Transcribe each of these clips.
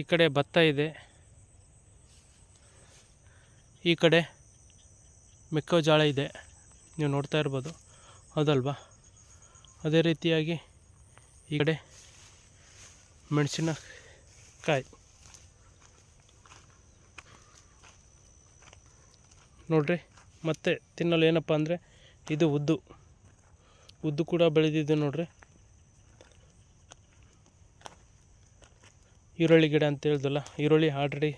ಈ ಕಡೆ ಭತ್ತ ಇದೆ. ಈ ಕಡೆ ಮೆಕ್ಕೆಜೋಳ ಇದೆ. ನೀವು ನೋಡ್ತಾ ಇರ್ಬೋದು. ಹೌದಲ್ವಾ? ಅದೇ ರೀತಿಯಾಗಿ ಈ ಕಡೆ ಮೆಣಸಿನಕಾಯಿ. ನೋಡ್ರಿ, ಮತ್ತೆ ತಿನ್ನಲು ಏನಪ್ಪ ಅಂದರೆ ಇದು ಉದ್ದು. ಉದ್ದು ಕೂಡ ಬೆಳೆದಿದೆ ನೋಡ್ರಿ. ಈರುಳ್ಳಿ ಗಿಡ ಅಂತ ಹೇಳ್ದಲ್ಲ, ಈರುಳ್ಳಿ ಆಲ್ರೆಡಿ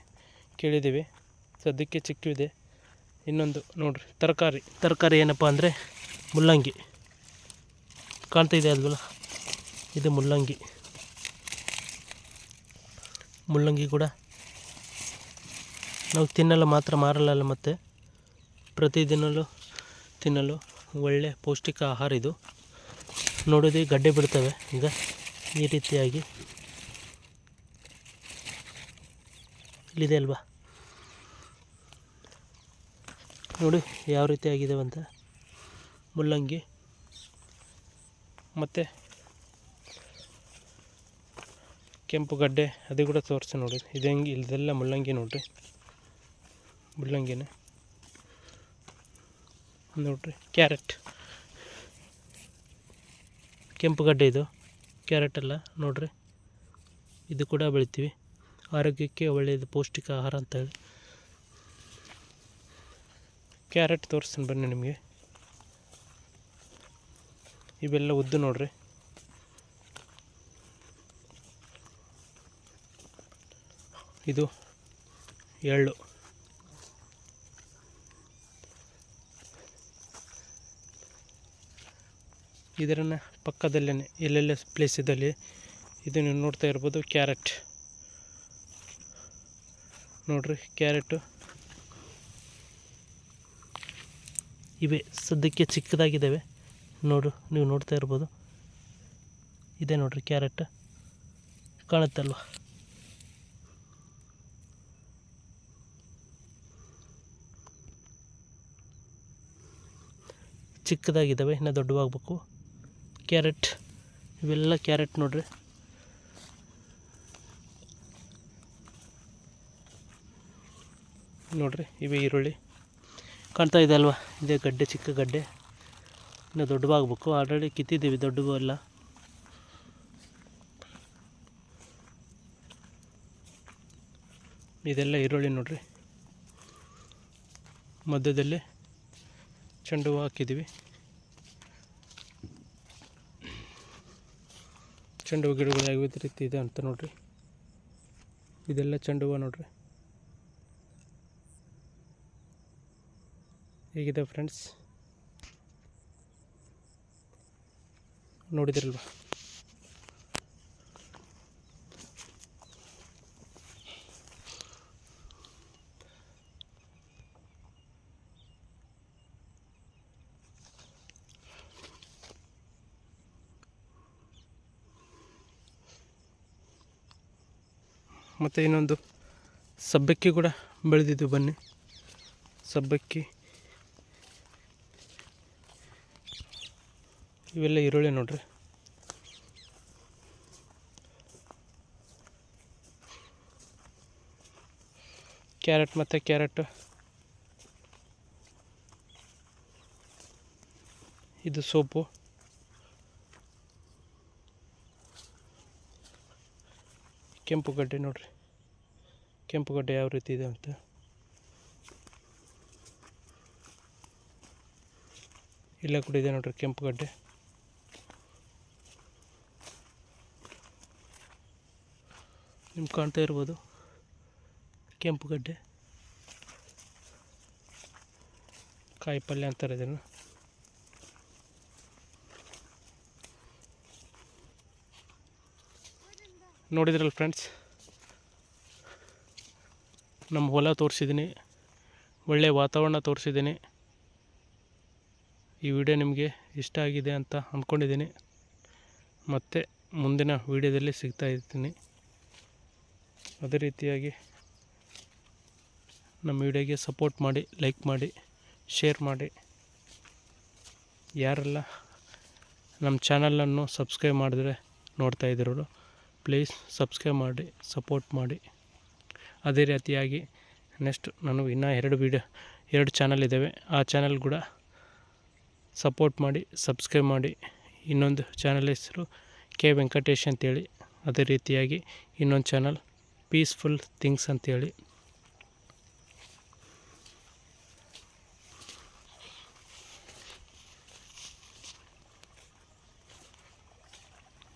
ಕೇಳಿದ್ದೀವಿ. ಸದ್ಯಕ್ಕೆ ಚಿಕ್ಕಿದೆ. ಇನ್ನೊಂದು ನೋಡ್ರಿ, ತರಕಾರಿ. ತರಕಾರಿ ಏನಪ್ಪ ಅಂದರೆ ಮುಲ್ಲಂಗಿ. ಕಾಣ್ತಾ ಇದೆ ಅಲ್ವಲ್ಲ? ಇದು ಮುಲ್ಲಂಗಿ. ಮುಲ್ಲಂಗಿ ಕೂಡ ನಾವು ತಿನ್ನಲು ಮಾತ್ರ ಮಾರಲ್ಲ ಮತ್ತು? ಪ್ರತಿದಿನಲೂ ತಿನ್ನಲು ಒಳ್ಳೆ ಪೌಷ್ಟಿಕ ಆಹಾರ ಇದು. ನೋಡಿದ್ರೆ ಗಡ್ಡೆ ಬಿಡ್ತವೆ. ಈಗ ಈ ರೀತಿಯಾಗಿ ಇಲ್ಲಿದೆ ಅಲ್ವಾ? ನೋಡಿ ಯಾವ ರೀತಿ ಆಗಿದೆ ಅಂತ. ಮುಲ್ಲಂಗಿ, ಮತ್ತು ಕೆಂಪು ಗಡ್ಡೆ, ಅದು ಕೂಡ ತೋರಿಸಿ ನೋಡಿ. ಇದು ಹೆಂಗೆ ಇಲ್ಲದೆಲ್ಲ ಮುಲ್ಲಂಗಿ ನೋಡಿರಿ. ಮುಲ್ಲಂಗಿನೇ. ನೋಡಿರಿ, ಕ್ಯಾರೆಟ್. ಕೆಂಪು ಗಡ್ಡೆ ಇದು. ಕ್ಯಾರೆಟ್ ಅಲ್ಲ, ನೋಡಿರಿ. ಇದು ಕೂಡ ಬೆಳಿತೀವಿ. ಆರೋಗ್ಯಕ್ಕೆ ಒಳ್ಳೆಯದು, ಪೌಷ್ಟಿಕ ಆಹಾರ ಅಂತ ಹೇಳಿ. ಕ್ಯಾರೆಟ್ ತೋರಿಸ್ತೀನಿ ಬನ್ನಿ ನಿಮಗೆ. ಇವೆಲ್ಲ ಉದ್ದು ನೋಡ್ರಿ. ಇದು ಎಳ್ಳು. ಇದರನ್ನ ಪಕ್ಕದಲ್ಲೇ ಎಲ್ಲೆಲ್ಲ ಪ್ಲೇಸಿದಲ್ಲಿ ಇದು ನೀವು ನೋಡ್ತಾ ಇರ್ಬೋದು, ಕ್ಯಾರೆಟ್. ನೋಡ್ರಿ, ಕ್ಯಾರೆಟು. ಇವೆ, ಸದ್ಯಕ್ಕೆ ಚಿಕ್ಕದಾಗಿದ್ದಾವೆ. ನೋಡು, ನೀವು ನೋಡ್ತಾ ಇರ್ಬೋದು. ಇದೆ ನೋಡ್ರಿ, ಕ್ಯಾರೆಟ್. ಕಾಣುತ್ತಲ್ವ? ಚಿಕ್ಕದಾಗಿದ್ದಾವೆ, ಇನ್ನೂ ದೊಡ್ಡವಾಗಬೇಕು. ಕ್ಯಾರೆಟ್, ಇವೆಲ್ಲ ಕ್ಯಾರೆಟ್ ನೋಡ್ರಿ. ನೋಡ್ರಿ, ಇವೆ ಈರುಳ್ಳಿ. ಕಾಣ್ತಾ ಇದೆ ಅಲ್ವಾ? ಇದೇ ಗಡ್ಡೆ, ಚಿಕ್ಕ ಗಡ್ಡೆ. ಇನ್ನು ದೊಡ್ಡವಾಗಬೇಕು ಆಲ್ರೆಡಿ ಕಿತ್ತಿದ್ದೀವಿ ದೊಡ್ಡವು ಎಲ್ಲ ಇದೆಲ್ಲ ಈರುಳ್ಳಿ ನೋಡ್ರಿ. ಮಧ್ಯದಲ್ಲಿ ಚೆಂಡು ಹೂವು ಹಾಕಿದ್ದೀವಿ. ಚೆಂಡು ಹೂವು ಗಿಡಗಳು ಯಾವ ರೀತಿ ಇದೆ ಅಂತ ನೋಡ್ರಿ. ಇದೆಲ್ಲ ಚೆಂಡು ಹೂವು ನೋಡ್ರಿ. ಹೇಗಿದೆ ಫ್ರೆಂಡ್ಸ್? ನೋಡಿದಿರಲ್ವ? ಮತ್ತು ಇನ್ನೊಂದು ಸಬ್ಬಕ್ಕಿ ಕೂಡ ಬೆಳೆದಿದ್ದು ಬನ್ನಿ. ಸಬ್ಬಕ್ಕಿ. ಇವೆಲ್ಲ ಈರುಳ್ಳಿ ನೋಡ್ರಿ. ಕ್ಯಾರೆಟ್ ಮತ್ತು ಕ್ಯಾರೆಟ್. ಇದು ಸೋಪು. ಕೆಂಪು ಗಡ್ಡೆ ನೋಡ್ರಿ. ಕೆಂಪು ಗಡ್ಡೆ ಯಾವ ರೀತಿ ಇದೆ ಅಂತ. ಇಲ್ಲ ಕೂಡ ಇದೆ ನೋಡ್ರಿ ಕೆಂಪು ಗಡ್ಡೆ. ನಿಮ್ಗೆ ಕಾಣ್ತಾ ಇರ್ಬೋದು. ಕೆಂಪು ಗಡ್ಡೆ. ಕಾಯಿ ಪಲ್ಯ ಅಂತಾರೆ ಇದನ್ನು. ನೋಡಿದ್ರಲ್ಲ ಫ್ರೆಂಡ್ಸ್ ನಮ್ಮ ಹೊಲ ತೋರಿಸಿದ್ದೀನಿ. ಒಳ್ಳೆಯ ವಾತಾವರಣ ತೋರಿಸಿದ್ದೀನಿ. ಈ ವಿಡಿಯೋ ನಿಮಗೆ ಇಷ್ಟ ಆಗಿದೆ ಅಂತ ಅಂದ್ಕೊಂಡಿದ್ದೀನಿ. ಮತ್ತು ಮುಂದಿನ ವಿಡಿಯೋದಲ್ಲಿ ಸಿಗ್ತಾ ಇರ್ತೀನಿ. ಅದೇ ರೀತಿಯಾಗಿ ನಮ್ಮ ವಿಡಿಯೋಗೆ ಸಪೋರ್ಟ್ ಮಾಡಿ, ಲೈಕ್ ಮಾಡಿ, ಶೇರ್ ಮಾಡಿ. ಯಾರೆಲ್ಲ ನಮ್ಮ ಚಾನಲನ್ನು ಸಬ್ಸ್ಕ್ರೈಬ್ ಮಾಡಿದ್ರೆ ನೋಡ್ತಾ ಇದ್ದಿರೋರು, ಪ್ಲೀಸ್ ಸಬ್ಸ್ಕ್ರೈಬ್ ಮಾಡಿ, ಸಪೋರ್ಟ್ ಮಾಡಿ. ಅದೇ ರೀತಿಯಾಗಿ ನೆಕ್ಸ್ಟ್ ನನಗೆ ಇನ್ನೂ ಎರಡು ವಿಡಿಯೋ, ಎರಡು ಚಾನಲ್ ಇದ್ದಾವೆ. ಆ ಚಾನಲ್ ಕೂಡ ಸಪೋರ್ಟ್ ಮಾಡಿ, ಸಬ್ಸ್ಕ್ರೈಬ್ ಮಾಡಿ. ಇನ್ನೊಂದು ಚಾನಲ್ ಹೆಸರು ಕೆ ವೆಂಕಟೇಶ್ ಅಂತೇಳಿ. ಅದೇ ರೀತಿಯಾಗಿ ಇನ್ನೊಂದು ಚಾನಲ್ ಪೀಸ್ಫುಲ್ ಥಿಂಗ್ಸ್ ಅಂತೇಳಿ.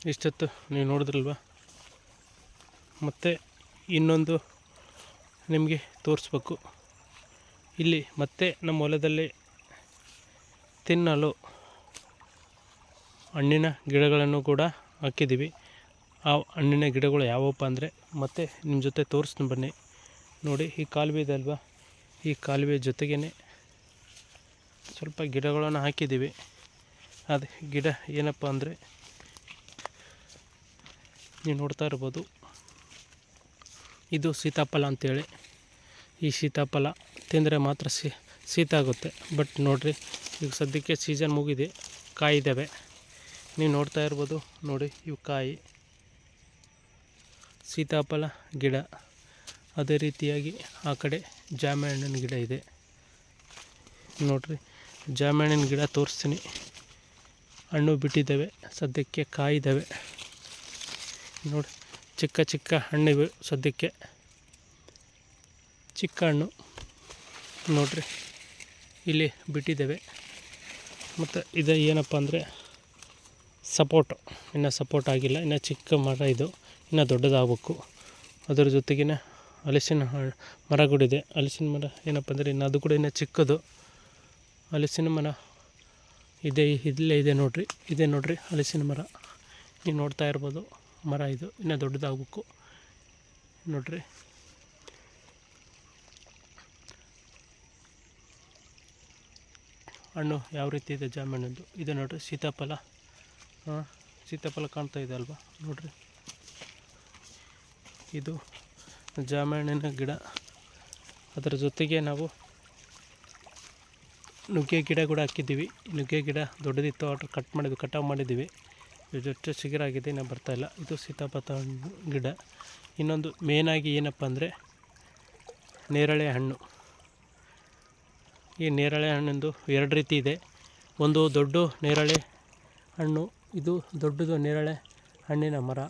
ಇಷ್ಟೊತ್ತು ನೀವು ನೋಡಿದ್ರಲ್ವ? ಮತ್ತು ಇನ್ನೊಂದು ನಿಮಗೆ ತೋರಿಸ್ಬೇಕು. ಇಲ್ಲಿ ಮತ್ತೆ ನಮ್ಮ ಹೊಲದಲ್ಲಿ ತಿನ್ನಲು ಹಣ್ಣಿನ ಗಿಡಗಳನ್ನು ಕೂಡ ಹಾಕಿದ್ದೀವಿ. ಆ ಹಣ್ಣಿನ ಗಿಡಗಳು ಯಾವಪ್ಪ ಅಂದರೆ ಮತ್ತೆ ನಿಮ್ಮ ಜೊತೆ ತೋರಿಸ್ತೀನಿ ಬನ್ನಿ. ನೋಡಿ, ಈ ಕಾಲುವೆ ಇದೆ ಅಲ್ವಾ? ಈ ಕಾಲುವೆ ಜೊತೆಗೇ ಸ್ವಲ್ಪ ಗಿಡಗಳನ್ನು ಹಾಕಿದ್ದೀವಿ. ಅದು, ಗಿಡ ಏನಪ್ಪ ಅಂದರೆ ನೀವು ನೋಡ್ತಾ ಇರ್ಬೋದು. ಇದು ಸೀತಾಫಲ ಅಂತೇಳಿ. ಈ ಸೀತಾಫಲ ತಿಂದರೆ ಮಾತ್ರ ಸಿ, ಶೀತ ಆಗುತ್ತೆ. ಬಟ್ ನೋಡಿರಿ, ಈಗ ಸದ್ಯಕ್ಕೆ ಸೀಸನ್ ಮುಗಿದೆ ಕಾಯಿ ಇದ್ದಾವೆ ನೀವು ನೋಡ್ತಾ ಇರ್ಬೋದು. ನೋಡಿ, ಇವು ಕಾಯಿ. ಸೀತಾಫಲ ಗಿಡ. ಅದೇ ರೀತಿಯಾಗಿ ಆ ಕಡೆ ಜಾಮೆ ಹಣ್ಣಿನ ಗಿಡ ಇದೆ. ನೋಡಿರಿ ಜಾಮೆ ಹಣ್ಣಿನ ಗಿಡ ತೋರಿಸ್ತೀನಿ. ಹಣ್ಣು ಬಿಟ್ಟಿದ್ದಾವೆ, ಸದ್ಯಕ್ಕೆ ಕಾಯಿದ್ದಾವೆ ನೋಡಿ ಚಿಕ್ಕ ಚಿಕ್ಕ ಹಣ್ಣಿವೆ ಸದ್ಯಕ್ಕೆ. ಚಿಕ್ಕ ಹಣ್ಣು. ನೋಡ್ರಿ, ಇಲ್ಲಿ ಬಿಟ್ಟಿದ್ದಾವೆ. ಮತ್ತು ಇದು ಏನಪ್ಪ ಅಂದರೆ ಸಪೋಟು ಇನ್ನು ಸಪೋರ್ಟ್ ಆಗಿಲ್ಲ, ಇನ್ನು ಚಿಕ್ಕ ಮರ ಇದು. ಇನ್ನು ದೊಡ್ಡದಾಗಬೇಕು. ಅದರ ಜೊತೆಗಿನ ಹಲಸಿನ ಇದೆ ಹಲಸಿನ ಮರ ಏನಪ್ಪ ಅಂದರೆ ಇನ್ನು ಅದು ಕೂಡ ಇನ್ನೂ ಚಿಕ್ಕದು. ಹಲಸಿನ ಮರ ಇದೆ, ಇಲ್ಲೇ ಇದೆ ನೋಡ್ರಿ. ಇದೆ ನೋಡ್ರಿ ಹಲಸಿನ ಮರ. ನೀವು ನೋಡ್ತಾ ಇರ್ಬೋದು ಮರ ಇದು. ಇನ್ನೂ ದೊಡ್ಡದಾಗಬೇಕು. ನೋಡ್ರಿ. ಹಣ್ಣು ಯಾವ ರೀತಿ ಇದೆ ಜಾಮೀನದ್ದು ಇದೆ ನೋಡ್ರಿ ಸೀತಾಫಲ. ಹಾಂ, ಸೀತಾಫಲ ಕಾಣ್ತಾ ಇದೆ ಅಲ್ವಾ? ನೋಡ್ರಿ. ಇದು ಜಾಮಣ್ಣಿನ ಗಿಡ. ಅದರ ಜೊತೆಗೆ ನಾವು ನುಗ್ಗೆ ಗಿಡ ಕೂಡ ಹಾಕಿದ್ದೀವಿ. ನುಗ್ಗೆ ಗಿಡ ದೊಡ್ಡದಿತ್ತು ಆರ್ಡ್ರ್ ಕಟ್ ಮಾಡಿದ್ವಿ ಕಟಾವು ಮಾಡಿದ್ದೀವಿ. ಇದು ಚಿಗುರಾಗಿದೆ ಇನ್ನು ಬರ್ತಾ ಇಲ್ಲ. ಇದು ಸೀತಾಪತ ಗಿಡ. ಇನ್ನೊಂದು ಮೇನಾಗಿ ಏನಪ್ಪ ಅಂದರೆ ನೇರಳೆ ಹಣ್ಣು. ಈ ನೇರಳೆ ಹಣ್ಣಿಂದು ಎರಡು ರೀತಿ ಇದೆ. ಒಂದು ದೊಡ್ಡ ನೇರಳೆ ಹಣ್ಣು, ಇದು ದೊಡ್ಡದು ನೇರಳೆ ಹಣ್ಣಿನ ಮರ.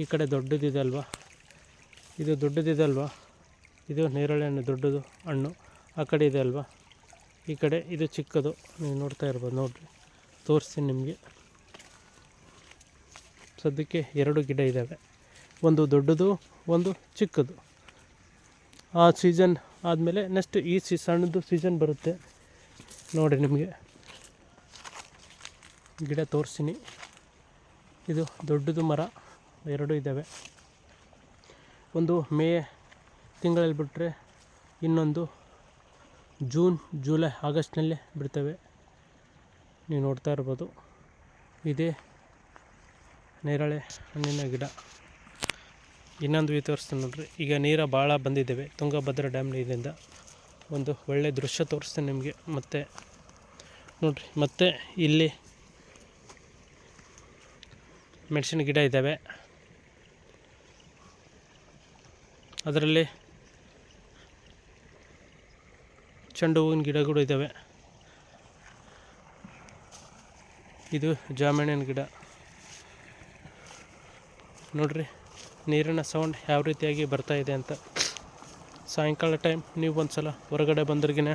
ಈ ಕಡೆ ದೊಡ್ಡದಿದೆ ಅಲ್ವಾ ಇದು ದೊಡ್ಡದಿದೆ ಅಲ್ವಾ ಇದು ನೇರಳೆ ಹಣ್ಣು ದೊಡ್ಡದು ಹಣ್ಣು. ಆ ಕಡೆ ಇದೆ ಅಲ್ವಾ ಈ ಕಡೆ ಇದು ಚಿಕ್ಕದು. ನೀವು ನೋಡ್ತಾ ಇರ್ಬೋದು, ನೋಡಿರಿ. ತೋರಿಸ್ತೀನಿ ನಿಮಗೆ. ಸದ್ಯಕ್ಕೆ ಎರಡು ಗಿಡ ಇದ್ದಾವೆ ಒಂದು ದೊಡ್ಡದು, ಒಂದು ಚಿಕ್ಕದು. ಆ ಸೀಸನ್ ಆದಮೇಲೆ ನೆಕ್ಸ್ಟ್ ಈ ಸೀ ಸಣ್ಣದು ಸೀಸನ್ ಬರುತ್ತೆ. ನೋಡಿ ನಿಮಗೆ. ಗಿಡ ತೋರಿಸ್ತೀನಿ. ಇದು ದೊಡ್ಡದು ಮರ. ಎರಡು ಇದ್ದಾವೆ. ಒಂದು ಮೇ ತಿಂಗಳಲ್ಲಿ ಬಿಟ್ಟರೆ ಇನ್ನೊಂದು ಜೂನ್, ಜುಲೈ, ಆಗಸ್ಟ್ನಲ್ಲೇ ಬಿಡ್ತವೆ. ನೀವು ನೋಡ್ತಾ ಇರ್ಬೋದು. ಇದೇ ನೇರಳೆ ಹಣ್ಣಿನ ಗಿಡ. ಇನ್ನೊಂದು ವಿ ತೋರಿಸ್ತೀನಿ ನೋಡ್ರಿ. ಈಗ ನೀರು ಭಾಳ ಬಂದಿದ್ದೇವೆ. ತುಂಗಭದ್ರಾ ಡ್ಯಾಮ್ ನೀರಿಂದ ಒಂದು ಒಳ್ಳೆಯ ದೃಶ್ಯ ತೋರಿಸ್ತೀನಿ ನಿಮಗೆ. ಮತ್ತು ನೋಡ್ರಿ, ಮತ್ತು ಇಲ್ಲಿ ಮೆಣಸಿನ ಗಿಡ ಇದ್ದಾವೆ. ಅದರಲ್ಲಿ ಚೆಂಡು ಹೂವಿನ ಗಿಡಗಳು ಇದ್ದಾವೆ. ಇದು ಜಾಮಣ್ಣಿನ ಗಿಡ. ನೋಡ್ರಿ, ನೀರಿನ ಸೌಂಡ್ ಯಾವ ರೀತಿಯಾಗಿ ಬರ್ತಾ ಇದೆ ಅಂತ. ಸಾಯಂಕಾಲ ಟೈಮ್, ನೀವು ಒಂದು ಸಲ ಹೊರಗಡೆ ಬಂದ್ರಿಗಿನ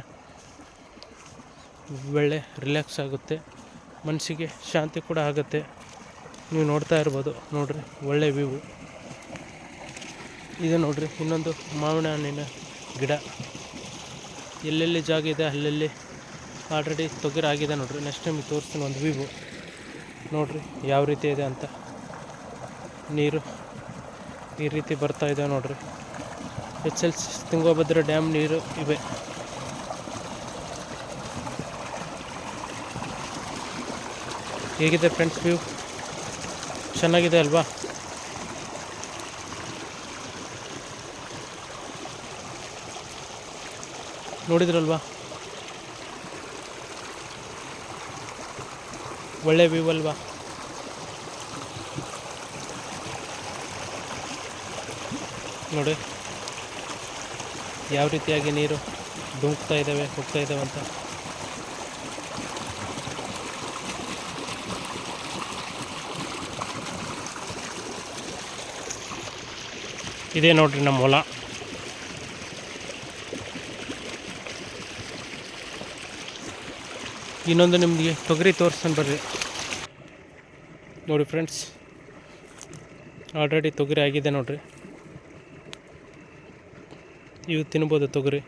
ಒಳ್ಳೆ ರಿಲ್ಯಾಕ್ಸ್ ಆಗುತ್ತೆ. ಮನಸ್ಸಿಗೆ ಶಾಂತಿ ಕೂಡ ಆಗುತ್ತೆ. ನೀವು ನೋಡ್ತಾ ಇರ್ಬೋದು. ನೋಡ್ರಿ, ಒಳ್ಳೆ ವ್ಯೂ. ಇದು ನೋಡ್ರಿ, ಇನ್ನೊಂದು ಮಾವಿನ ಹಣ್ಣಿನ ಗಿಡ. ಎಲ್ಲೆಲ್ಲಿ ಜಾಗ ಇದೆ, ಅಲ್ಲೆಲ್ಲಿ ಆಲ್ರೆಡಿ ತೊಗಿರ ಆಗಿದೆ ನೋಡ್ರಿ. ನೆಕ್ಸ್ಟ್ ಟೈಮ್ ತೋರಿಸ್ತೀನಿ ಒಂದು ವಿವು. ನೋಡ್ರಿ, ಯಾವ ರೀತಿ ಇದೆ ಅಂತ. ನೀರು ಈ ರೀತಿ ಬರ್ತಾ ಇದೆ ನೋಡ್ರಿ. H L C Tungabhadra dam ನೀರು ಇವೆ. ಹೇಗಿದೆ ಫ್ರೆಂಡ್ಸ್ ವ್ಯೂ ಚೆನ್ನಾಗಿದೆ ಅಲ್ವಾ? ನೋಡಿದ್ರಲ್ವಾ? ಒಳ್ಳೆ ವ್ಯೂ ಅಲ್ವಾ? ನೋಡಿ. ಯಾವ ರೀತಿಯಾಗಿ ನೀರು ಧುಮುಕ್ತಾ ಇದ್ದಾವೆ, ಹೋಗ್ತಾ ಇದ್ದಾವೆ ಅಂತ. ಇದೇ ನೋಡ್ರಿ ನಮ್ಮ ಹೊಲ. ಇನ್ನೊಂದು ನಿಮಗೆ ತೊಗರಿ ತೋರಿಸ್ತಾನೆ ಬರ್ರಿ. ನೋಡಿ ಫ್ರೆಂಡ್ಸ್ ಆಲ್ರೆಡಿ ತೊಗರಿ ಆಗಿದೆ ನೋಡಿರಿ. ಇವು ತಿನ್ಬೋದು ತೊಗರಿ.